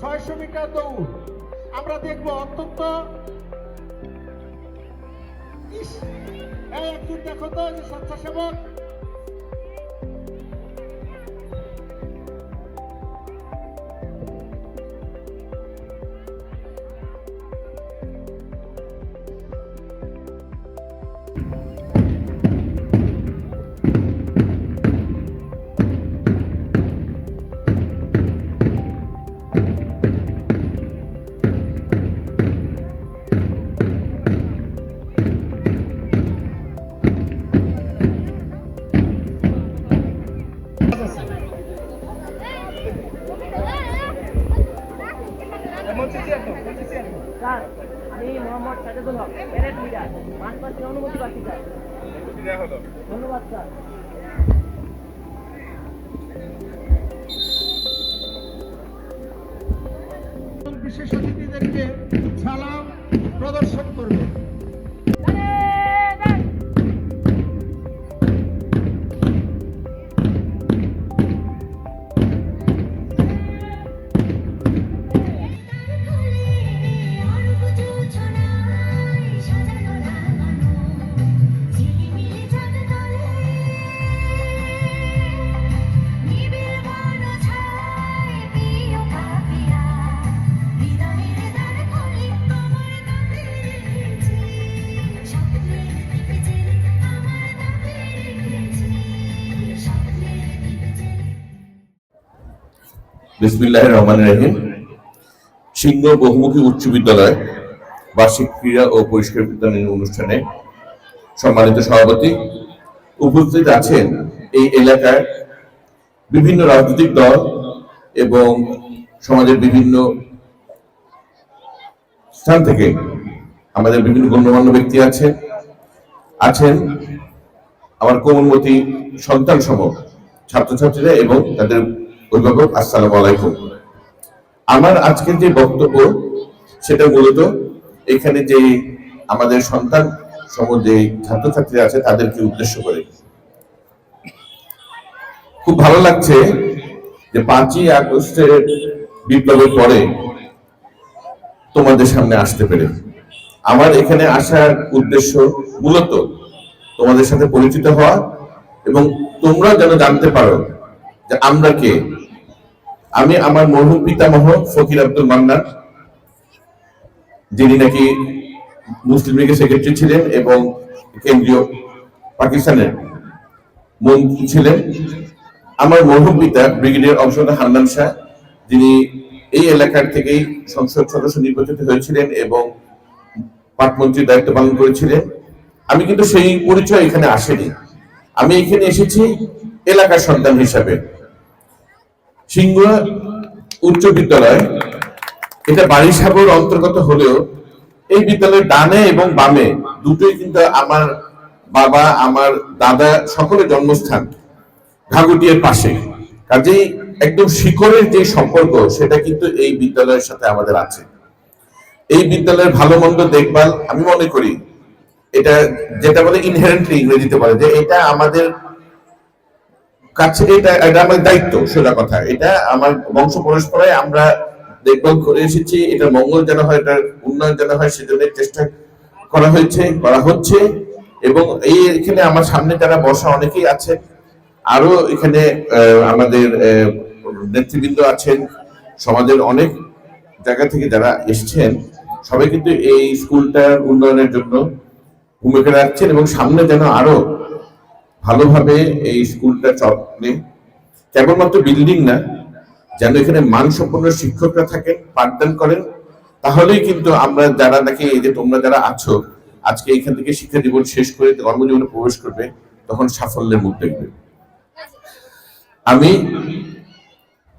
ছয়শো মিটার দৌড়। আমরা দেখব অত্যন্ত দেখো তো স্বেচ্ছাসেবক। স্যার আমি মোহাম্মদ সাজেদুল হক প্যারেড লিডার মাঠ পাশে অনুমতি পাচ্ছি স্যার। ধন্যবাদ স্যার। বিশেষ অতিথিদেরকে সালাম প্রদর্শন করবে। বিসমিল্লাহ রহমান রহিম। সিংহ বহুমুখী উচ্চ বিদ্যালয়, বার্ষিক ক্রীড়া ও পরিষ্কার বিদ্যালয় অনুষ্ঠানে সম্মানিত সভাপতি উপস্থিত আছেন এই এলাকার বিভিন্ন রাজনৈতিক দল এবং সমাজের বিভিন্ন স্থান থেকে আমাদের বিভিন্ন গণ্যমান্য ব্যক্তি আছে, আছেন আমার কোমলমতি সন্তান সম ছাত্রছাত্রীরা এবং তাদের অভিভাবক, আসসালামু আলাইকুম। আমার আজকের যে বক্তব্য, সেটা মূলত এখানে যে আমাদের সন্তান সম যে ছাত্রছাত্রীরা আছে, তাদেরকে উদ্দেশ্য করে। খুব ভালো লাগছে যে পাঁচই আগস্টের বিপ্লবের পরে তোমাদের সামনে আসতে পেরে। আমার এখানে আসার উদ্দেশ্য মূলত তোমাদের সাথে পরিচিত হওয়া এবং তোমরা যেন জানতে পারো যে আমরা কে? আমি আমার মরহুম পিতামহ ফকির আব্দুল মান্নান, যিনি নাকি মুসলিম লীগের সেক্রেটারি ছিলেন এবং কেন্দ্রীয় পাকিস্তানের মন্ত্রী ছিলেন। আমার মরহুম পিতা ব্রিগেডিয়ার অংশধর হান্নান শাহ, যিনি এই এলাকার থেকেই সংসদ সদস্য নির্বাচিত হয়েছিলেন এবং পাটমন্ত্রীর দায়িত্ব পালন করেছিলেন। আমি কিন্তু সেই পরিচয় এখানে আসেনি। আমি এখানে এসেছি এলাকার সন্তান হিসাবে। সিংহ উচ্চ বিদ্যালয়, এটা বারিসাগর অন্তর্গত হলেও এই বিদ্যালয়ের ডানে এবং বামে দুটোই কিন্তু আমার বাবা, আমার দাদা সকলের জন্মস্থান ঘাগুটিয়ার পাশে। কাজেই একদম শিকড়ের যে সম্পর্ক, সেটা কিন্তু এই বিদ্যালয়ের সাথে আমাদের আছে। এই বিদ্যালয়ের ভালো মন্দ দেখভাল আমি মনে করি, এটা যেটা বলে ইনহেরেন্টলি ইংরেজিতে বলে যে এটা আমাদের কাছে এটা এটা আমাদের দায়িত্ব, সোজা কথা। এটা আমার বংশ পরস্পরায় আমরা দেখভাল করে এসেছি, এটা মঙ্গল যেন হয় এটার উন্নয়ন যেন হয়, সেজন্য চেষ্টা করা হয়েছে, করা হচ্ছে। এবং এই এখানে আমার সামনে যারা বসা অনেকেই আছে আরও এখানে আমাদের নেতৃবৃন্দ আছেন, সমাজের অনেক জায়গা থেকে যারা এসছেন, সবাই কিন্তু এই স্কুলটার উন্নয়নের জন্য ভূমিকা রাখছেন এবং সামনে যেন আরও ভালোভাবে এই স্কুলটা চলে। কেবলমাত্র বিল্ডিং না, যেন এখানে মানসম্পন্ন শিক্ষকরা থাকেন, পাঠদান করেন। তাহলেই কিন্তু আমরা যারা নাকি এই যে তোমরা যারা আছো, আজকে এখান থেকে শিক্ষা জীবন শেষ করে কর্মজীবনে প্রবেশ করবে, তখন সাফল্যের মুখ দেখবে। আমি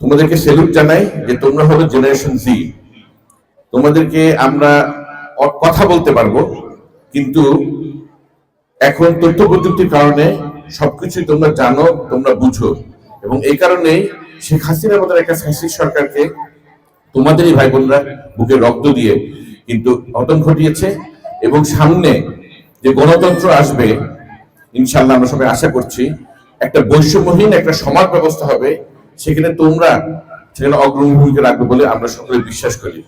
তোমাদেরকে সেলুট জানাই যে তোমরা হলো জেনারেশন জি তোমাদেরকে আমরা কথা বলতে পারব, কিন্তু এখন তথ্য প্রযুক্তির কারণে সবকিছু তোমরা জানো, তোমরা বুঝো। এবং এই কারণেই শেখ হাসিনার মতো একটা ফ্যাসিস্ট সরকারকে তোমাদেরই ভাই বোনরা বুকে রক্ত দিয়ে কিন্তু পতন ঘটিয়েছে এবং সামনে যে গণতন্ত্র আসবে ইনশাল্লাহ আমরা সবাই আশা করছি, একটা বৈষম্যহীন একটা সমাজ ব্যবস্থা হবে, সেখানে তোমরা সেখানে অগ্রণী ভূমিকা রাখবে বলে আমরা সকলে বিশ্বাস করি।